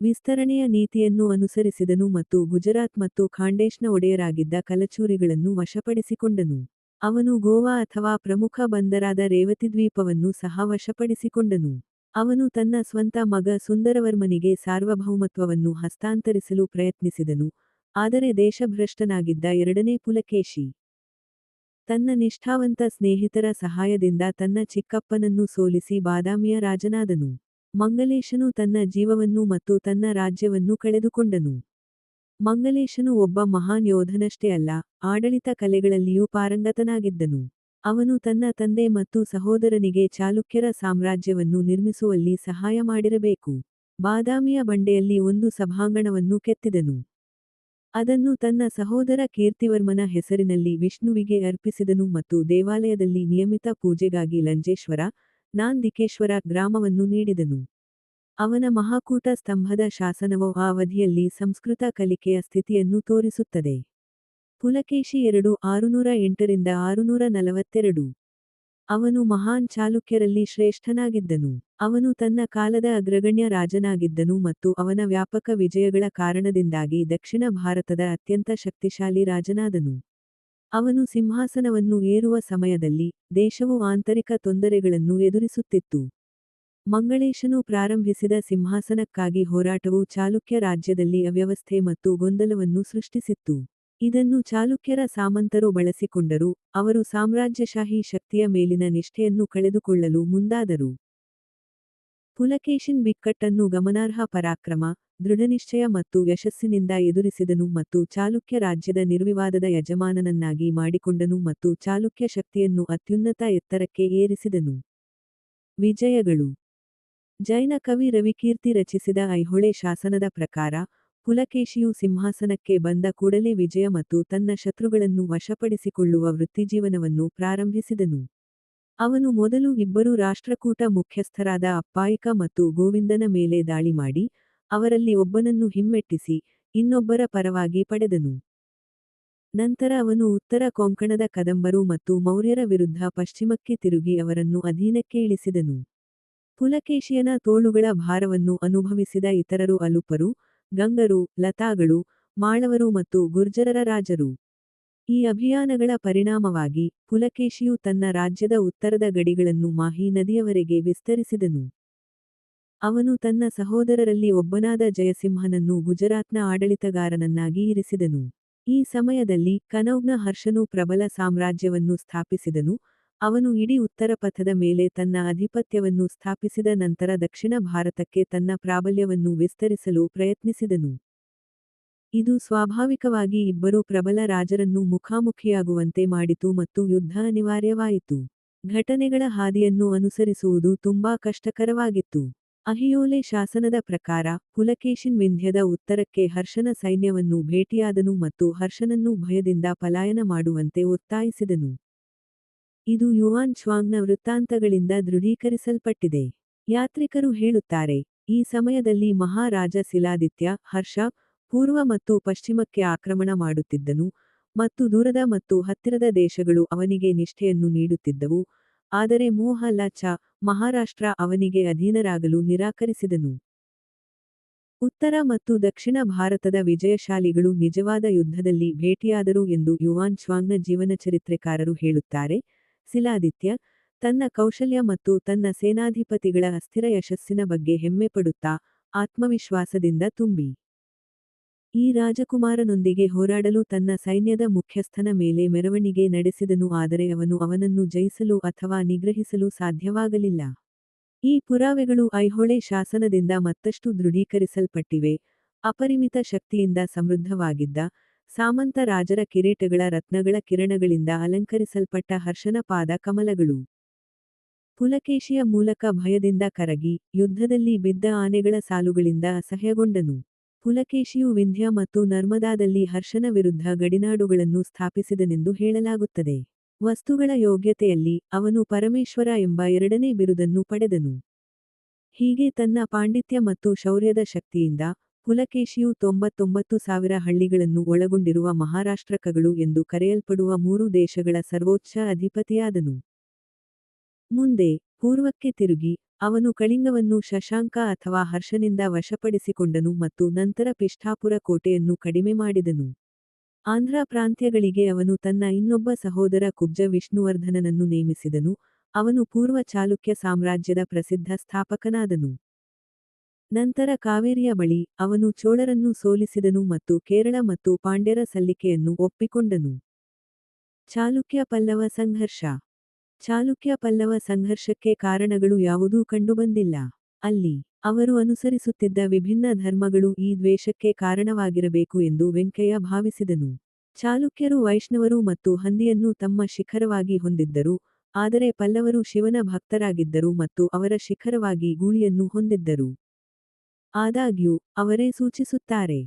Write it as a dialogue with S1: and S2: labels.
S1: ವಿಸ್ತರಣೆಯ ನೀತಿಯನ್ನು ಅನುಸರಿಸಿದನು ಮತ್ತು ಗುಜರಾತ್ ಮತ್ತು ಖಾಂಡೇಶ್ನ ಒಡೆಯರಾಗಿದ್ದ ಕಲಚೂರಿಗಳನ್ನು ವಶಪಡಿಸಿಕೊಂಡನು. ಅವನು ಗೋವಾ ಅಥವಾ ಪ್ರಮುಖ ಬಂದರಾದ ರೇವತಿದ್ವೀಪವನ್ನು ಸಹ ವಶಪಡಿಸಿಕೊಂಡನು. ಅವನು ತನ್ನ ಸ್ವಂತ ಮಗ ಸುಂದರವರ್ಮನಿಗೆ ಸಾರ್ವಭೌಮತ್ವವನ್ನು ಹಸ್ತಾಂತರಿಸಲು ಪ್ರಯತ್ನಿಸಿದನು, ಆದರೆ ದೇಶಭ್ರಷ್ಟನಾಗಿದ್ದ ಎರಡನೇ ಪುಲಕೇಶಿ ತನ್ನ ನಿಷ್ಠಾವಂತ ಸ್ನೇಹಿತರ ಸಹಾಯದಿಂದ ತನ್ನ ಚಿಕ್ಕಪ್ಪನನ್ನು ಸೋಲಿಸಿ ಬಾದಾಮಿಯ ರಾಜನಾದನು. ಮಂಗಲೇಶನು ತನ್ನ ಜೀವವನ್ನು ಮತ್ತು ತನ್ನ ರಾಜ್ಯವನ್ನು ಕಳೆದುಕೊಂಡನು. ಮಂಗಲೇಶನು ಒಬ್ಬ ಮಹಾನ್ ಯೋಧನಷ್ಟೇ ಅಲ್ಲ, ಆಡಳಿತ ಕಲೆಗಳಲ್ಲಿಯೂ ಪಾರಂಗತನಾಗಿದ್ದನು. ಅವನು ತನ್ನ ತಂದೆ ಮತ್ತು ಸಹೋದರನಿಗೆ ಚಾಲುಕ್ಯರ ಸಾಮ್ರಾಜ್ಯವನ್ನು ನಿರ್ಮಿಸುವಲ್ಲಿ ಸಹಾಯ ಮಾಡಿರಬೇಕು. ಬಾದಾಮಿಯ ಬಂಡೆಯಲ್ಲಿ ಒಂದು ಸಭಾಂಗಣವನ್ನು ಕೆತ್ತಿದನು. ಅದನ್ನು ತನ್ನ ಸಹೋದರ ಕೀರ್ತಿವರ್ಮನ ಹೆಸರಿನಲ್ಲಿ ವಿಷ್ಣುವಿಗೆ ಅರ್ಪಿಸಿದನು ಮತ್ತು ದೇವಾಲಯದಲ್ಲಿ ನಿಯಮಿತ ಪೂಜೆಗಾಗಿ ಲಂಜೇಶ್ವರ, ನಾಂದಿಕೇಶ್ವರ ಗ್ರಾಮವನ್ನು ನೀಡಿದನು. ಅವನ ಮಹಾಕೂಟ ಸ್ತಂಭದ ಶಾಸನವು ಆ ಅವಧಿಯಲ್ಲಿ ಸಂಸ್ಕೃತ ಕಲಿಕೆಯ ಸ್ಥಿತಿಯನ್ನು ತೋರಿಸುತ್ತದೆ. ಪುಲಕೇಶಿ ಎರಡು ಆರುನೂರ ಎಂಟರಿಂದ ಆರುನೂರ ನಲವತ್ತೆರಡು. ಅವನು ಮಹಾನ್ ಚಾಲುಕ್ಯರಲ್ಲಿ ಶ್ರೇಷ್ಠನಾಗಿದ್ದನು. ಅವನು ತನ್ನ ಕಾಲದ ಅಗ್ರಗಣ್ಯ ರಾಜನಾಗಿದ್ದನು ಮತ್ತು ಅವನ ವ್ಯಾಪಕ ವಿಜಯಗಳ ಕಾರಣದಿಂದಾಗಿ ದಕ್ಷಿಣ ಭಾರತದ ಅತ್ಯಂತ ಶಕ್ತಿಶಾಲಿ ರಾಜನಾದನು. ಅವನು ಸಿಂಹಾಸನವನ್ನು ಏರುವ ಸಮಯದಲ್ಲಿ, ದೇಶವು ಆಂತರಿಕ ತೊಂದರೆಗಳನ್ನು ಎದುರಿಸುತ್ತಿತ್ತು. ಮಂಗಳೇಶನು ಪ್ರಾರಂಭಿಸಿದ ಸಿಂಹಾಸನಕ್ಕಾಗಿ ಹೋರಾಟವು ಚಾಲುಕ್ಯ ರಾಜ್ಯದಲ್ಲಿ ಅವ್ಯವಸ್ಥೆ ಮತ್ತು ಗೊಂದಲವನ್ನು ಸೃಷ್ಟಿಸಿತ್ತು. ಇದನ್ನು ಚಾಲುಕ್ಯರ ಸಾಮಂತರು ಬಳಸಿಕೊಂಡರು, ಅವರು ಸಾಮ್ರಾಜ್ಯಶಾಹಿ ಶಕ್ತಿಯ ಮೇಲಿನ ನಿಷ್ಠೆಯನ್ನು ಕಳೆದುಕೊಳ್ಳಲು ಮುಂದಾದರು. ಪುಲಕೇಶಿನ್ ಬಿಕ್ಕಟ್ಟನ್ನು ಗಮನಾರ್ಹ ಪರಾಕ್ರಮ, ದೃಢನಿಶ್ಚಯ ಮತ್ತು ಯಶಸ್ಸಿನಿಂದ ಎದುರಿಸಿದನು ಮತ್ತು ಚಾಲುಕ್ಯ ರಾಜ್ಯದ ನಿರ್ವಿವಾದದ ಯಜಮಾನನನ್ನಾಗಿ ಮಾಡಿಕೊಂಡನು ಮತ್ತು ಚಾಲುಕ್ಯ ಶಕ್ತಿಯನ್ನು ಅತ್ಯುನ್ನತ ಎತ್ತರಕ್ಕೆ ಏರಿಸಿದನು. ವಿಜಯಗಳು ಜೈನ ಕವಿ ರವಿಕೀರ್ತಿ ರಚಿಸಿದ ಐಹೊಳೆ ಶಾಸನದ ಪ್ರಕಾರ, ಪುಲಕೇಶಿಯು ಸಿಂಹಾಸನಕ್ಕೆ ಬಂದ ಕೂಡಲೇ ವಿಜಯ ಮತ್ತು ತನ್ನ ಶತ್ರುಗಳನ್ನು ವಶಪಡಿಸಿಕೊಳ್ಳುವ ವೃತ್ತಿಜೀವನವನ್ನು ಪ್ರಾರಂಭಿಸಿದನು. ಅವನು ಮೊದಲು ಇಬ್ಬರು ರಾಷ್ಟ್ರಕೂಟ ಮುಖ್ಯಸ್ಥರಾದ ಅಪ್ಪಾಯಿಕ ಮತ್ತು ಗೋವಿಂದನ ಮೇಲೆ ದಾಳಿ ಮಾಡಿ, ಅವರಲ್ಲಿ ಒಬ್ಬನನ್ನು ಹಿಮ್ಮೆಟ್ಟಿಸಿ, ಇನ್ನೊಬ್ಬರ ಪರವಾಗಿ ಪಡೆದನು. ನಂತರ ಅವನು ಉತ್ತರ ಕೊಂಕಣದ ಕದಂಬರು ಮತ್ತು ಮೌರ್ಯರ ವಿರುದ್ಧ ಪಶ್ಚಿಮಕ್ಕೆ ತಿರುಗಿ ಅವರನ್ನು ಅಧೀನಕ್ಕೆ ಇಳಿಸಿದನು. ಪುಲಕೇಶಿಯನ ತೋಳುಗಳ ಭಾರವನ್ನು ಅನುಭವಿಸಿದ ಇತರರು ಅಲುಪರು, ಗಂಗರು, ಲತಾಗಳು, ಮಾಳವರು ಮತ್ತು ಗುರ್ಜರರ ರಾಜರು. ಈ ಅಭಿಯಾನಗಳ ಪರಿಣಾಮವಾಗಿ, ಪುಲಕೇಶಿಯು ತನ್ನ ರಾಜ್ಯದ ಉತ್ತರದ ಗಡಿಗಳನ್ನು ಮಾಹಿ ನದಿಯವರೆಗೆ ವಿಸ್ತರಿಸಿದನು. ಅವನು ತನ್ನ ಸಹೋದರರಲ್ಲಿ ಒಬ್ಬನಾದ ಜಯಸಿಂಹನನ್ನು ಗುಜರಾತ್ನ ಆಡಳಿತಗಾರನನ್ನಾಗಿ ಇರಿಸಿದನು. ಈ ಸಮಯದಲ್ಲಿ, ಕನೌಗ್ನ ಹರ್ಷನು ಪ್ರಬಲ ಸಾಮ್ರಾಜ್ಯವನ್ನು ಸ್ಥಾಪಿಸಿದನು, ಅವನು ಇಡೀ ಉತ್ತರಪಥದ ಮೇಲೆ ತನ್ನ ಅಧಿಪತ್ಯವನ್ನು ಸ್ಥಾಪಿಸಿದ ನಂತರ ದಕ್ಷಿಣ ಭಾರತಕ್ಕೆ ತನ್ನ ಪ್ರಾಬಲ್ಯವನ್ನು ವಿಸ್ತರಿಸಲು ಪ್ರಯತ್ನಿಸಿದನು. ಇದು ಸ್ವಾಭಾವಿಕವಾಗಿ ಇಬ್ಬರು ಪ್ರಬಲ ರಾಜರನ್ನು ಮುಖಾಮುಖಿಯಾಗುವಂತೆ ಮಾಡಿತು ಮತ್ತು ಯುದ್ಧ ಅನಿವಾರ್ಯವಾಯಿತು. ಘಟನೆಗಳ ಹಾದಿಯನ್ನು ಅನುಸರಿಸುವುದು ತುಂಬಾ ಕಷ್ಟಕರವಾಗಿತ್ತು. ಅಹಿಯೋಲೆ ಶಾಸನದ ಪ್ರಕಾರ, ಪುಲಕೇಶಿನ್ ವಿಂಧ್ಯದ ಉತ್ತರಕ್ಕೆ ಹರ್ಷನ ಸೈನ್ಯವನ್ನು ಭೇಟಿಯಾದನು ಮತ್ತು ಹರ್ಷನನ್ನು ಭಯದಿಂದ ಪಲಾಯನ ಮಾಡುವಂತೆ ಒತ್ತಾಯಿಸಿದನು. ಇದು ಯುವಾನ್ ಶ್ವಾಂಗ್ನ ವೃತ್ತಾಂತಗಳಿಂದ ದೃಢೀಕರಿಸಲ್ಪಟ್ಟಿದೆ. ಯಾತ್ರಿಕರು ಹೇಳುತ್ತಾರೆ, ಈ ಸಮಯದಲ್ಲಿ ಮಹಾರಾಜ ಶಿಲಾದಿತ್ಯ ಹರ್ಷ, ಪೂರ್ವ ಮತ್ತು ಪಶ್ಚಿಮಕ್ಕೆ ಆಕ್ರಮಣ ಮಾಡುತ್ತಿದ್ದನು, ಮತ್ತು ದೂರದ ಮತ್ತು ಹತ್ತಿರದ ದೇಶಗಳು ಅವನಿಗೆ ನಿಷ್ಠೆಯನ್ನು ನೀಡುತ್ತಿದ್ದವು, ಆದರೆ ಮೋಹ ಮಹಾರಾಷ್ಟ್ರ ಅವನಿಗೆ ಅಧೀನರಾಗಲು ನಿರಾಕರಿಸಿದನು. ಉತ್ತರ ಮತ್ತು ದಕ್ಷಿಣ ಭಾರತದ ವಿಜಯಶಾಲಿಗಳು ನಿಜವಾದ ಯುದ್ಧದಲ್ಲಿ ಭೇಟಿಯಾದರು ಎಂದು ಯುವಾನ್ ಶ್ವಾಂಗ್ನ ಜೀವನಚರಿತ್ರೆಕಾರರು ಹೇಳುತ್ತಾರೆ, ಸಿಲಾದಿತ್ಯ, ತನ್ನ ಕೌಶಲ್ಯ ಮತ್ತು ತನ್ನ ಸೇನಾಧಿಪತಿಗಳ ಅಸ್ಥಿರ ಯಶಸ್ಸಿನ ಬಗ್ಗೆ ಹೆಮ್ಮೆಪಡುತ್ತಾ, ಆತ್ಮವಿಶ್ವಾಸದಿಂದ ತುಂಬಿ. ಈ ರಾಜಕುಮಾರನೊಂದಿಗೆ ಹೋರಾಡಲು ತನ್ನ ಸೈನ್ಯದ ಮುಖ್ಯಸ್ಥನ ಮೇಲೆ ಮೆರವಣಿಗೆ ನಡೆಸಿದನು ಆದರೆ ಅವನು ಅವನನ್ನು ಜಯಿಸಲು ಅಥವಾ ನಿಗ್ರಹಿಸಲು ಸಾಧ್ಯವಾಗಲಿಲ್ಲ. ಈ ಪುರಾವೆಗಳು ಐಹೊಳೆ ಶಾಸನದಿಂದ ಮತ್ತಷ್ಟು ದೃಢೀಕರಿಸಲ್ಪಟ್ಟಿವೆ, ಅಪರಿಮಿತ ಶಕ್ತಿಯಿಂದ ಸಮೃದ್ಧವಾಗಿದ್ದ, ಸಾಮಂತ ರಾಜರ ಕಿರೀಟಗಳ ರತ್ನಗಳ ಕಿರಣಗಳಿಂದ ಅಲಂಕರಿಸಲ್ಪಟ್ಟ ಹರ್ಷನ ಪಾದ ಕಮಲಗಳು. ಪುಲಕೇಶಿಯ ಮೂಲಕ ಭಯದಿಂದ ಕರಗಿ, ಯುದ್ಧದಲ್ಲಿ ಬಿದ್ದ ಆನೆಗಳ ಸಾಲುಗಳಿಂದ ಅಸಹ್ಯಗೊಂಡನು. ಪುಲಕೇಶಿಯು ವಿಂಧ್ಯ ಮತ್ತು ನರ್ಮದಾದಲ್ಲಿ ಹರ್ಷನ ವಿರುದ್ಧ ಗಡಿನಾಡುಗಳನ್ನು ಸ್ಥಾಪಿಸಿದನೆಂದು ಹೇಳಲಾಗುತ್ತದೆ. ವಸ್ತುಗಳ ಯೋಗ್ಯತೆಯಲ್ಲಿ, ಅವನು ಪರಮೇಶ್ವರ ಎಂಬ ಎರಡನೇ ಬಿರುದನ್ನು ಪಡೆದನು. ಹೀಗೆ ತನ್ನ ಪಾಂಡಿತ್ಯ ಮತ್ತು ಶೌರ್ಯದ ಶಕ್ತಿಯಿಂದ, ಪುಲಕೇಶಿಯು ತೊಂಬತ್ತೊಂಬತ್ತು ಸಾವಿರ ಹಳ್ಳಿಗಳನ್ನು ಒಳಗೊಂಡಿರುವ ಮಹಾರಾಷ್ಟ್ರಕಗಳು ಎಂದು ಕರೆಯಲ್ಪಡುವ ಮೂರು ದೇಶಗಳ ಸರ್ವೋಚ್ಚ ಅಧಿಪತಿಯಾದನು. ಮುಂದೆ, ಪೂರ್ವಕ್ಕೆ ತಿರುಗಿ, ಅವನು ಕಳಿಂಗವನ್ನು ಶಶಾಂಕ ಅಥವಾ ಹರ್ಷನಿಂದ ವಶಪಡಿಸಿಕೊಂಡನು ಮತ್ತು ನಂತರ ಪಿಷ್ಠಾಪುರ ಕೋಟೆಯನ್ನು ಕಡಿಮೆ ಮಾಡಿದನು. ಆಂಧ್ರ ಪ್ರಾಂತ್ಯಗಳಿಗೆ ಅವನು ತನ್ನ ಇನ್ನೊಬ್ಬ ಸಹೋದರ ಕುಬ್ಜ ವಿಷ್ಣುವರ್ಧನನನ್ನು ನೇಮಿಸಿದನು, ಅವನು ಪೂರ್ವ ಚಾಲುಕ್ಯ ಸಾಮ್ರಾಜ್ಯದ ಪ್ರಸಿದ್ಧ ಸ್ಥಾಪಕನಾದನು. ನಂತರ ಕಾವೇರಿಯ ಬಳಿ ಅವನು ಚೋಳರನ್ನು ಸೋಲಿಸಿದನು ಮತ್ತು ಕೇರಳ ಮತ್ತು ಪಾಂಡ್ಯರ ಸಲ್ಲಿಕೆಯನ್ನು ಒಪ್ಪಿಕೊಂಡನು. ಚಾಲುಕ್ಯ ಪಲ್ಲವ ಸಂಘರ್ಷ ಚಾಲುಕ್ಯ ಪಲ್ಲವ ಸಂಘರ್ಷಕ್ಕೆ ಕಾರಣಗಳು ಯಾವುದೂ ಕಂಡುಬಂದಿಲ್ಲ. ಅಲ್ಲಿ ಅವರು ಅನುಸರಿಸುತ್ತಿದ್ದ ವಿಭಿನ್ನ ಧರ್ಮಗಳು ಈ ದ್ವೇಷಕ್ಕೆ ಕಾರಣವಾಗಿರಬೇಕು ಎಂದು ವೆಂಕಯ್ಯ ಭಾವಿಸಿದನು. ಚಾಲುಕ್ಯರು ವೈಷ್ಣವರು ಮತ್ತು ಹಂದಿಯನ್ನು ತಮ್ಮ ಶಿಖರವಾಗಿ ಹೊಂದಿದ್ದರು, ಆದರೆ ಪಲ್ಲವರು ಶಿವನ ಭಕ್ತರಾಗಿದ್ದರು ಮತ್ತು ಅವರ ಶಿಖರವಾಗಿ ಗೂಳಿಯನ್ನು ಹೊಂದಿದ್ದರು. ಆದಾಗ್ಯೂ, ಅವರೇ ಸೂಚಿಸುತ್ತಾರೆ